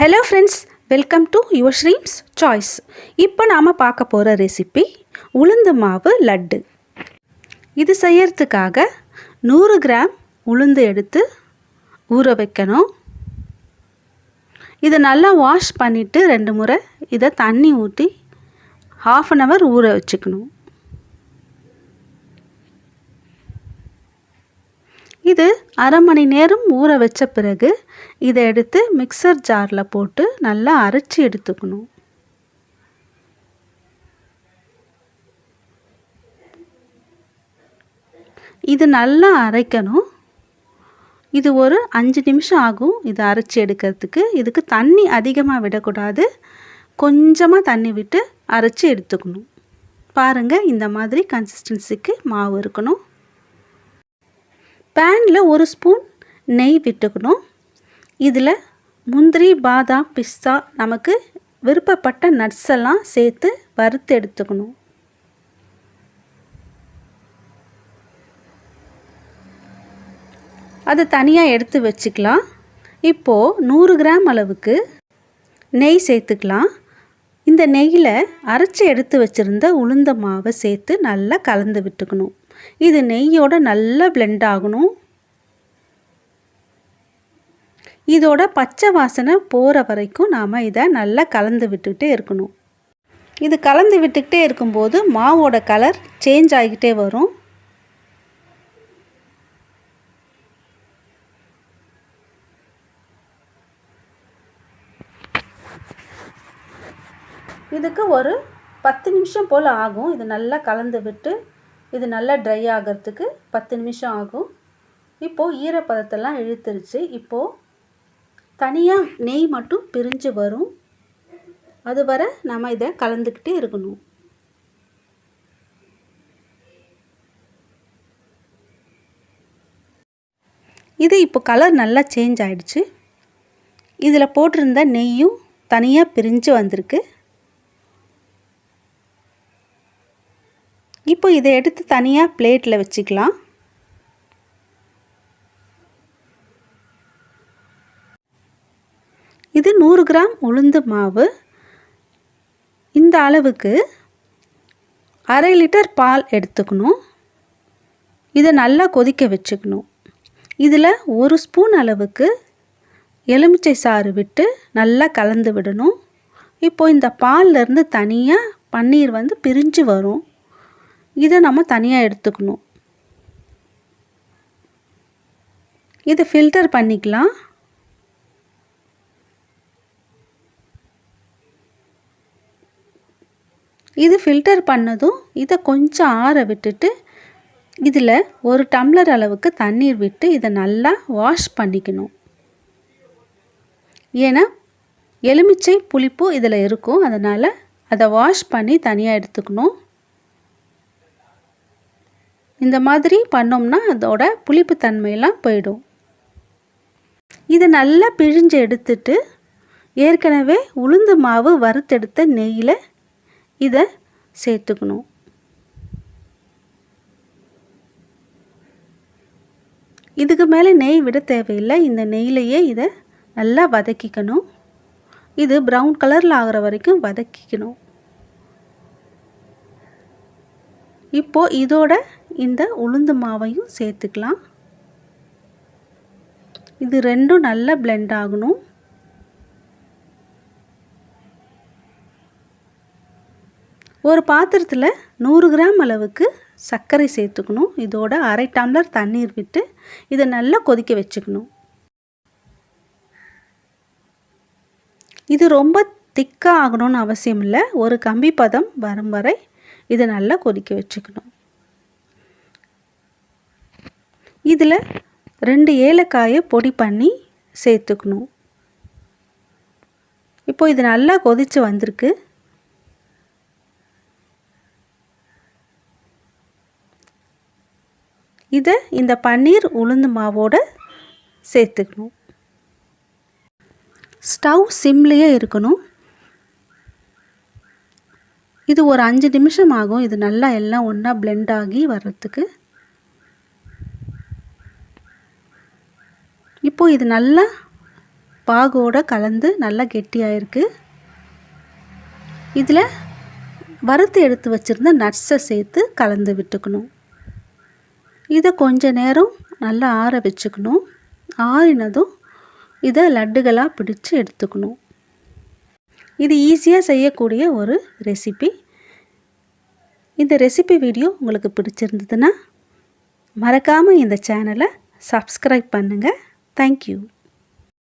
Hello friends welcome to your Shreem's choice இப்போ நாம் பார்க்க போகிற ரெசிபி உளுந்து மாவு லட்டு. இது செய்யறதுக்காக நூறு கிராம் உளுந்து எடுத்து ஊற வைக்கணும். இதை நல்லா வாஷ் பண்ணிவிட்டு ரெண்டு முறை இதை தண்ணி ஊற்றி ஹாஃப் அன் ஹவர் ஊற வச்சுக்கணும். இது அரை மணி நேரம் ஊற வச்ச பிறகு இதை எடுத்து மிக்சர் ஜாரில் போட்டு நல்லா அரைச்சி எடுத்துக்கணும். இது நல்லா அரைக்கணும். இது ஒரு அஞ்சு நிமிஷம் ஆகும் இது அரைச்சி எடுக்கிறதுக்கு. இதுக்கு தண்ணி அதிகமாக விடக்கூடாது. கொஞ்சமாக தண்ணி விட்டு அரைச்சி எடுத்துக்கணும். பாருங்கள் இந்த மாதிரி கன்சிஸ்டன்சிக்கு மாவு இருக்கணும். பேனில் ஒரு ஸ்பூன் நெய் விட்டுக்கணும். இதில் முந்திரி பாதாம் பிஸ்தா நமக்கு விருப்பப்பட்ட நட்ஸ் எல்லாம் சேர்த்து வறுத்து எடுத்துக்கணும். அதை தனியாக எடுத்து வச்சுக்கலாம். இப்போது நூறு கிராம் அளவுக்கு நெய் சேர்த்துக்கலாம். இந்த நெய்யில் அரைச்சி எடுத்து வச்சுருந்த உளுந்த மாவை சேர்த்து நல்லா கலந்து விட்டுக்கணும். இது நெய்யோட நல்லா பிளெண்ட் ஆகணும். இதோட பச்சை வாசனை போகிற வரைக்கும் நாம் இதை நல்லா கலந்து விட்டுக்கிட்டே இருக்கணும். இது கலந்து விட்டுக்கிட்டே இருக்கும்போது மாவோட கலர் சேஞ்ச் ஆகிக்கிட்டே வரும். இதுக்கு ஒரு பத்து நிமிஷம் போல் ஆகும். இது நல்லா கலந்து விட்டு இது நல்லா ட்ரை ஆகிறதுக்கு பத்து நிமிஷம் ஆகும். இப்போது ஈரப்பதத்தெல்லாம் இழுத்துருச்சு. இப்போது தனியாக நெய் மட்டும் பிரிஞ்சு வரும். அது வர நம்ம இதை கலந்துக்கிட்டே இருக்கணும். இது இப்போ கலர் நல்லா சேஞ்ச் ஆகிடுச்சு இதில் போட்டிருந்த நெய்யும் தனியாக பிரிஞ்சு வந்திருக்கு. இப்போ இதை எடுத்து தனியாக பிளேட்டில் வச்சுக்கலாம். இது நூறு கிராம் உளுந்து மாவு. இந்த அளவுக்கு அரை லிட்டர் பால் எடுத்துக்கணும். இதை நல்லா கொதிக்க வச்சுக்கணும். இதில் ஒரு ஸ்பூன் அளவுக்கு எலுமிச்சை சாறு விட்டு நல்லா கலந்து விடணும். இப்போது இந்த பால்லேருந்து தனியாக பன்னீர் வந்து பிரிஞ்சு வரும். இதை நம்ம தனியாக எடுத்துக்கணும். இதை ஃபில்டர் பண்ணிக்கலாம். இது ஃபில்டர் பண்ணதும் இதை கொஞ்சம் ஆற விட்டுட்டு இதில் ஒரு டம்ளர் அளவுக்கு தண்ணீர் விட்டு இதை நல்லா வாஷ் பண்ணிக்கணும். ஏன்னா எலுமிச்சை புளிப்பு இதில் இருக்கும். அதனால் அதை வாஷ் பண்ணி தனியாக எடுத்துக்கணும். இந்த மாதிரி பண்ணோம்னா அதோட புளிப்பு தன்மையெல்லாம் போயிடும். இதை நல்லா பிழிஞ்சு எடுத்துட்டு ஏற்கனவே உளுந்து மாவு வறுத்தெடுத்த நெய்யில் இதை சேர்த்துக்கணும். இதுக்கு மேலே நெய் விட தேவையில்லை. இந்த நெய்லையே இதை நல்லா வதக்கிக்கணும். இது ப்ரௌன் கலரில் ஆகிற வரைக்கும் வதக்கிக்கணும். இப்போது இதோட இந்த உளுந்து மாவையும் சேர்த்துக்கலாம். இது ரெண்டும் நல்லா பிளெண்ட் ஆகணும். ஒரு பாத்திரத்தில் நூறு கிராம் அளவுக்கு சர்க்கரை சேர்த்துக்கணும். இதோட அரை டம்ளர் தண்ணீர் விட்டு இதை நல்லா கொதிக்க வச்சுக்கணும். இது ரொம்ப திக்காக ஆகணும்னு அவசியம் இல்லை. ஒரு கம்பி பதம் வரும் வரை இதை நல்லா கொதிக்க வச்சுக்கணும். இதில் ரெண்டு ஏலக்காயை பொடி பண்ணி சேர்த்துக்கணும். இப்போ இது நல்லா கொதித்து வந்திருக்கு. இதை இந்த பன்னீர் உளுந்து மாவோடு சேர்த்துக்கணும். ஸ்டவ் சிம்லேயே இருக்கணும். இது ஒரு அஞ்சு நிமிஷம் ஆகும் இது நல்லா எல்லாம் ஒன்றா பிளெண்ட் ஆகி வர்றதுக்கு. இப்போது இது நல்லா பாகோடு கலந்து நல்லா கெட்டியாயிருக்கு. இதில் வறுத்து எடுத்து வச்சுருந்த நட்ஸை சேர்த்து கலந்து விட்டுக்கணும். இதை கொஞ்ச நேரம் நல்லா ஆற வச்சுக்கணும். ஆறினதும் இதை லட்டுகளாக பிடிச்சு எடுத்துக்கணும். இது ஈஸியாக செய்யக்கூடிய ஒரு ரெசிபி இந்த ரெசிபி வீடியோ உங்களுக்கு பிடிச்சிருந்ததுன்னா மறக்காமல் இந்த சேனலை சப்ஸ்கிரைப் பண்ணுங்கள் தேங்க்யூ